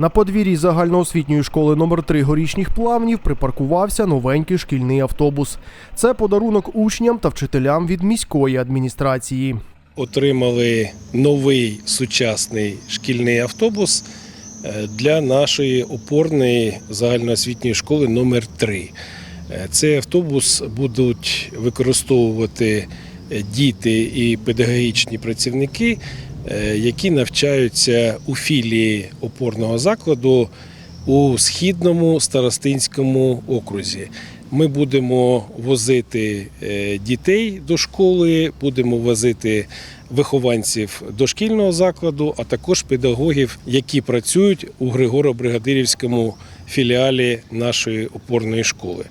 На подвір'ї загальноосвітньої школи номер 3 горішніх плавнів припаркувався новенький шкільний автобус. Це подарунок учням та вчителям від міської адміністрації. отримали новий сучасний шкільний автобус е, для нашої опорної загальноосвітньої школи номер 3 Е, Цей автобус будуть використовувати е, діти і педагогічні працівники, які навчаються у філії опорного закладу у східному старостинському окрузі. Ми будемо возити е, дітей до школи, будемо возити вихованців дошкільного закладу, а також педагогів, які працюють у Григоро-Бригадирівському філіалі нашої опорної школи.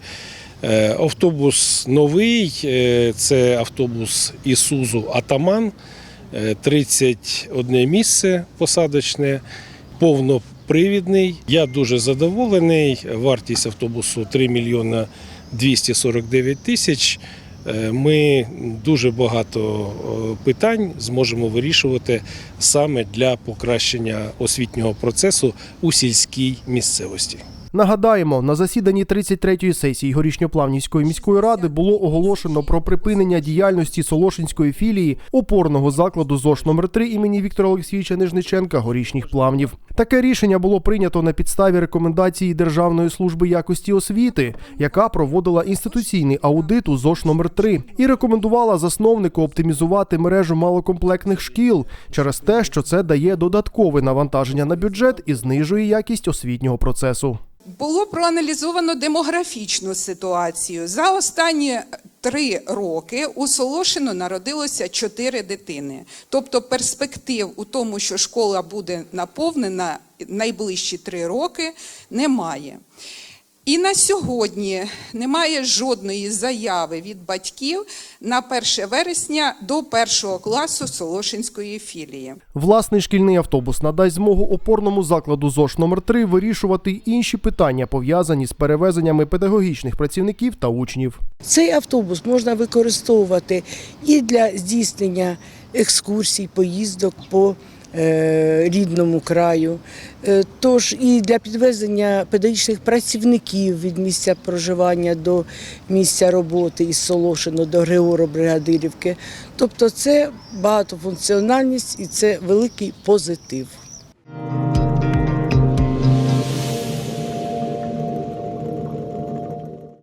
Е, Автобус новий, е, це автобус Ісузу Атаман, е, 31 місце посадочне, повнопривідний. Я дуже задоволений. Вартість автобусу 3 мільйона 249 тисяч. Е, Ми дуже багато е, питань зможемо вирішувати саме для покращення освітнього процесу у сільській місцевості. Нагадаємо, на засіданні 33-ї сесії Горішньоплавнівської міської ради було оголошено про припинення діяльності Солошинської філії опорного закладу ЗОШ номер 3 імені Віктора Олексійовича Нижниченка горішніх плавнів. Таке рішення було прийнято на підставі рекомендації Державної служби якості освіти, яка проводила інституційний аудит у ЗОШ номер 3 і рекомендувала засновнику оптимізувати мережу малокомплектних шкіл через те, що це дає додаткове навантаження на бюджет і знижує якість освітнього процесу. Було проаналізовано демографічну ситуацію. За останні три роки у Солошино народилося чотири дитини. Тобто перспектив у тому, що школа буде наповнена найближчі три роки, немає. І на сьогодні немає жодної заяви від батьків на 1 вересня до першого класу Солошинської філії. Власний шкільний автобус надасть змогу опорному закладу ЗОШ номер 3 вирішувати й інші питання, пов'язані з перевезеннями педагогічних працівників та учнів. Цей автобус можна використовувати і для здійснення екскурсій, поїздок по рідному краю, е, тож і для підвезення педагогічних працівників від місця проживання до місця роботи із Солошино до Григоро-Бригадирівки. Тобто це багатофункціональність і це великий позитив.